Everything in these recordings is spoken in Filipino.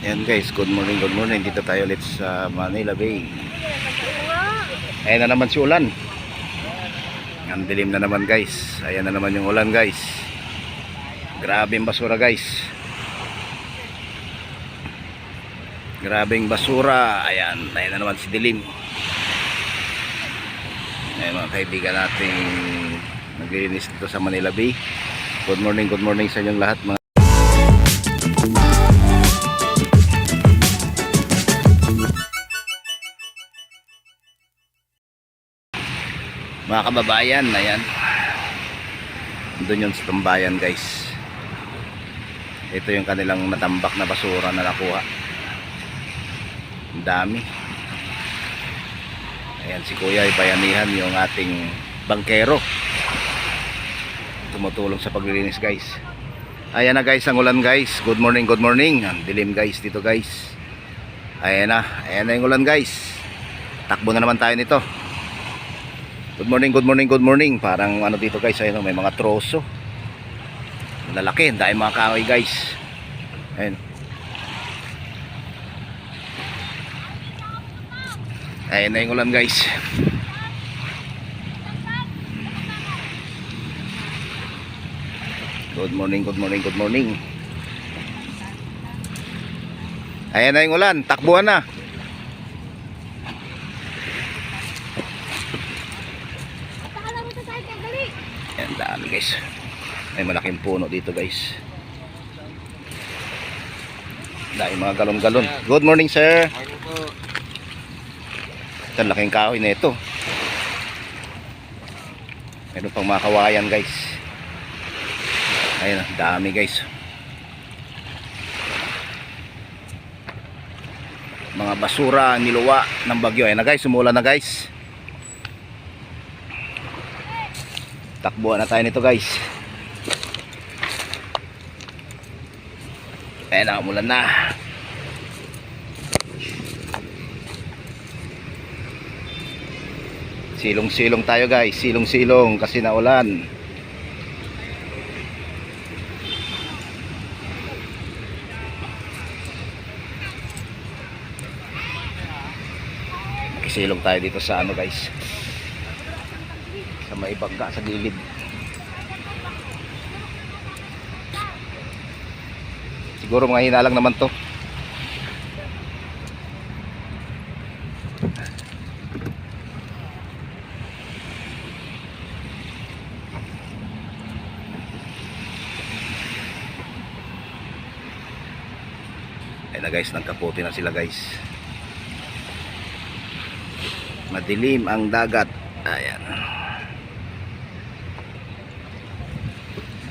Ayan guys, good morning, good morning. Dito tayo ulit sa Manila Bay. Ayan na naman si ulan. Ang dilim na naman guys. Ayan na naman yung ulan guys. Grabe yung basura guys. Grabing basura. Ayan, ayan na naman si dilim. Ayan mga kaibigan nating naglilinis dito sa Manila Bay. Good morning, good morning sa inyong lahat mga mga kababayan ayan. Doon yun sa tambayan guys. Ito yung kanilang natambak na basura na nakuha. Ang dami. Ayan si kuya ay bayanihan yung ating bangkero. Tumutulong sa paglilinis guys. Ayan na guys ang ulan guys. Good morning good morning. Ang dilim guys dito guys. Ayan na ayan na yung ulan guys. Takbo na naman tayo nito Good morning, good morning, good morning. Parang ano dito guys, ayun, may mga troso. Lalaki, dahil mga kahoy guys. Ayun. Ayun na yung ulan guys. Good morning, good morning, good morning. Ayan na yung ulan, takbuhan na. Dami guys. May malaking puno dito guys. Dahil mga galon-galon. Good morning sir. Ito, laking kahoy na ito. Meron pang mga kawayan guys. Ang dami guys. Mga basura, niluwa ng bagyo. Ayan na guys, sumula na guys. Takbuhan na tayo nito guys. Ayan na, umulan na. Silong-silong tayo guys, silong-silong kasi naulan. Makisilong tayo dito sa ano guys. Sa may sa gilid. Siguro mga hinalang naman to. Ayun na guys, nagkaputi na sila guys. Madilim ang dagat. Ayan.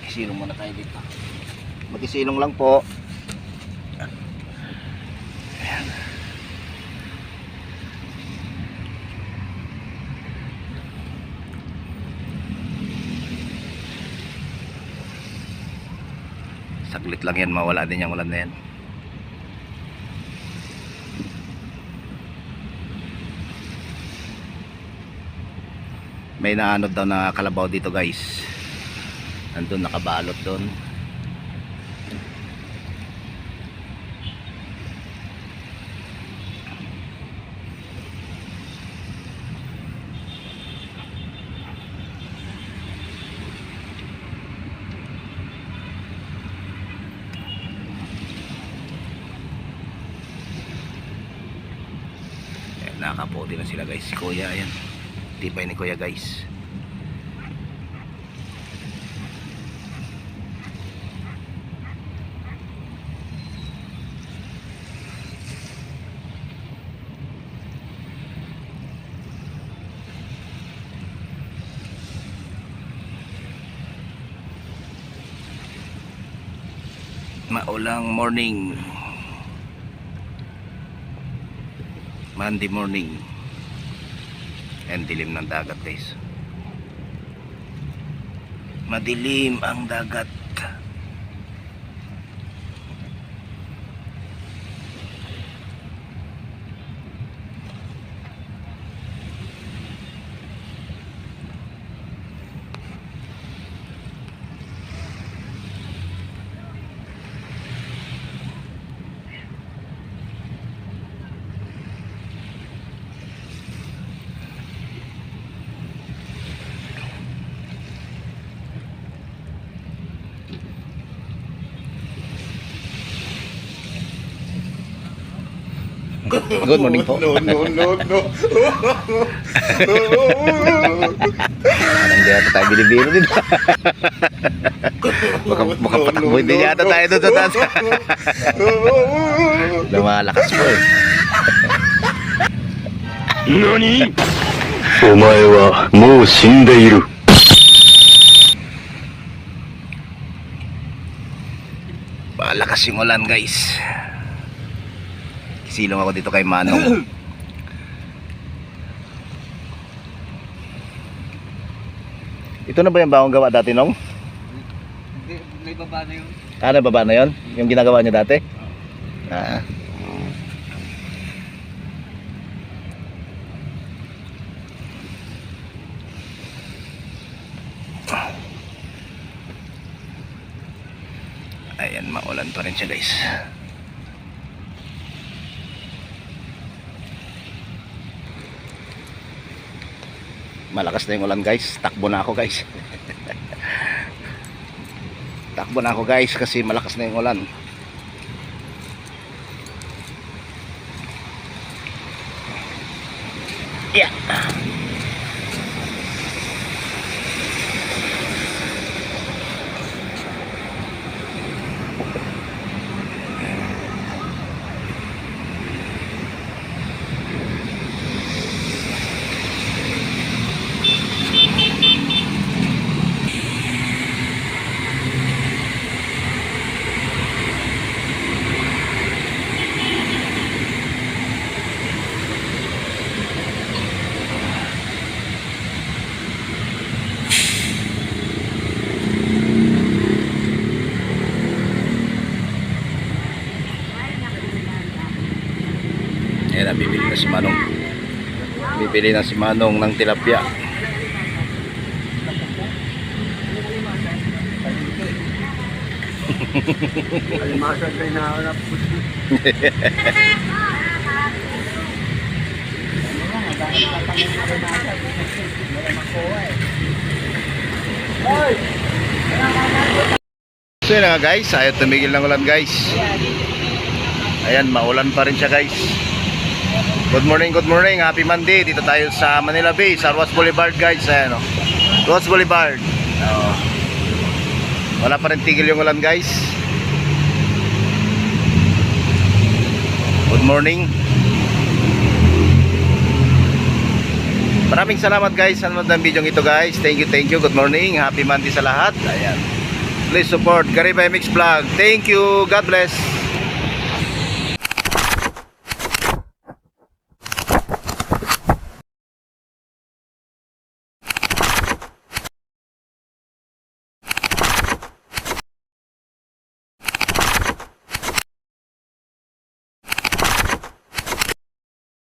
Makisilong muna tayo dito. Makisilong lang po. Ayan. Saglit lang yan, mawala din yung ulan na yan. may naanod daw na kalabaw dito guys nandun nakabalot doon Ayan, nakapote na sila guys. Si kuya ayan. Tibay ni kuya guys maulang morning. Monday morning. And dilim ng dagat guys. Madilim ang dagat Good morning po. No, no, no, no. Anong di yata tayo binibiro din. Baka, baka patakbuhin din yata tayo doon sa taas. Lumalakas po eh. 何お前はもう死んでいる。 Malakas yung ulan guys. Silong ako dito kay Manong. Ito na ba yung bagong gawa dati nung? Hindi, may baba na yun. Ah, nababa na yon? Yung ginagawa niyo dati? Ah. Ayan, maulan pa rin siya guys. Malakas na yung ulan guys. Takbo na ako guys. Takbo na ako guys kasi malakas na yung ulan. Yeah. Ayan bibili na si Manong. Bibili na si Manong ng tilapia. Alimasan kayo nahanap ko. So yun nga guys, ayaw tumigil ng ulan guys. Ayan, maulan pa rin siya guys. Good morning, good morning. Happy Monday. Dito tayo sa Manila Bay, sa Ross Boulevard guys. Ayan o. Ross Boulevard. Oo. Wala pa rin tigil yung ulan guys. Good morning. Maraming salamat guys sa nanonood ng video ito guys. Thank you, thank you. Good morning. Happy Monday sa lahat. Ayan. Please support Garibay Mix Vlog. Thank you. God bless.